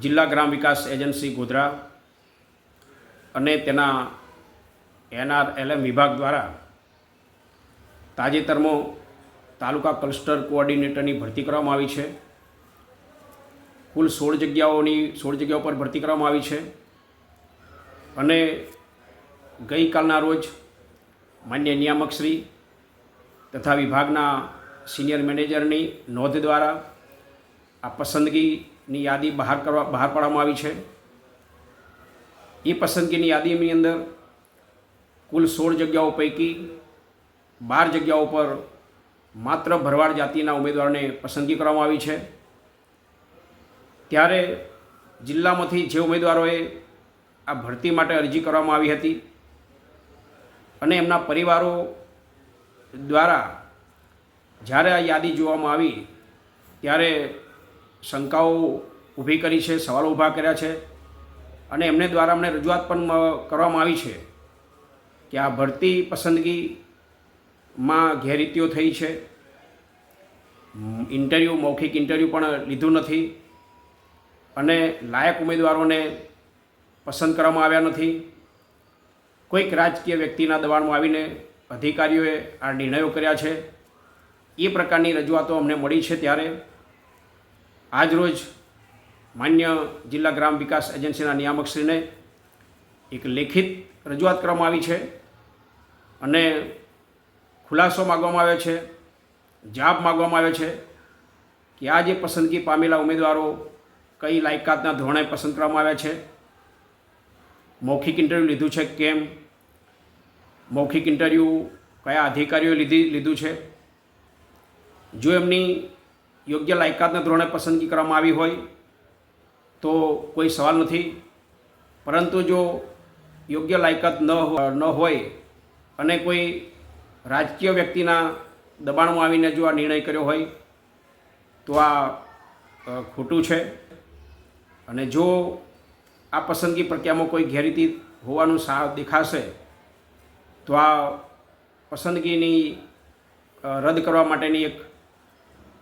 જિલ્લા ગ્રામ વિકાસ એજન્સી ગોધરા અને તેના એનઆરએલએમ વિભાગ દ્વારા તાજેતરમાં તાલુકા ક્લસ્ટર કોઓર્ડિનેટરની ભરતી કરવામાં આવી છે. કુલ સોળ જગ્યાઓની, સોળ જગ્યાઓ પર ભરતી કરવામાં આવી છે. અને ગઈકાલના રોજ માન્ય નિયામકશ્રી તથા વિભાગના સિનિયર મેનેજરની નોંધ દ્વારા આ પસંદગીની યાદી બહાર કરવા, બહાર પાડવામાં આવી છે. એ પસંદગીની યાદીની અંદર કુલ સોળ જગ્યાઓ પૈકી બાર જગ્યાઓ પર માત્ર ભરવાડ જાતિના ઉમેદવારોને પસંદગી કરવામાં આવી છે. ત્યારે જિલ્લામાંથી જે ઉમેદવારોએ આ ભરતી માટે અરજી કરવામાં આવી હતી અને એમના પરિવારો દ્વારા જ્યારે આ યાદી જોવામાં આવી, ત્યારે શંકાઓ ઊભી કરી છે, સવાલો ઊભા કર્યા છે અને એમને દ્વારા અમને રજૂઆત પણ કરવામાં આવી છે કે આ ભરતી પસંદગીમાં ગેરરીતિઓ થઈ છે. ઇન્ટરવ્યૂ, મૌખિક ઇન્ટરવ્યૂ પણ લીધું નથી અને લાયક ઉમેદવારોને પસંદ કરવામાં આવ્યા નથી. કોઈક રાજકીય વ્યક્તિના દબાણમાં આવીને અધિકારીઓએ આ નિર્ણયો કર્યા છે. એ પ્રકારની રજૂઆતો અમને મળી છે ત્યારે આજરોજ માન્ય જિલ્લા ગ્રામ વિકાસ એજન્સીના નિયામકશ્રીને એક લેખિત રજૂઆત કરવામાં આવી છે અને ખુલાસો માગવામાં આવ્યો છે જાબ માગવામાં આવ્યો છે કે આ જે પસંદગી પામેલા ઉમેદવારો કઈ લાયકાતના ધોરણે પસંદ કરવામાં આવ્યા છે, મૌખિક ઇન્ટરવ્યૂ લીધું છે કેમ, મૌખિક ઇન્ટરવ્યૂ કયા અધિકારીઓએ લીધી, લીધું છે. જો એમની યોગ્ય લાયકાતના ધોરણે પસંદગી કરવામાં આવી હોય તો કોઈ સવાલ નથી. પરંતુ જો યોગ્ય લાયકાત ન ન હોય અને કોઈ રાજકીય વ્યક્તિના દબાણમાં આવીને જો આ નિર્ણય કર્યો હોય, તો આ ખોટું છે. અને જો આ પસંદગી પ્રક્રિયામાં કોઈ ગેરરીતિ હોવાનું સા, દેખાશે, તો આ પસંદગીની રદ કરવા માટેની એક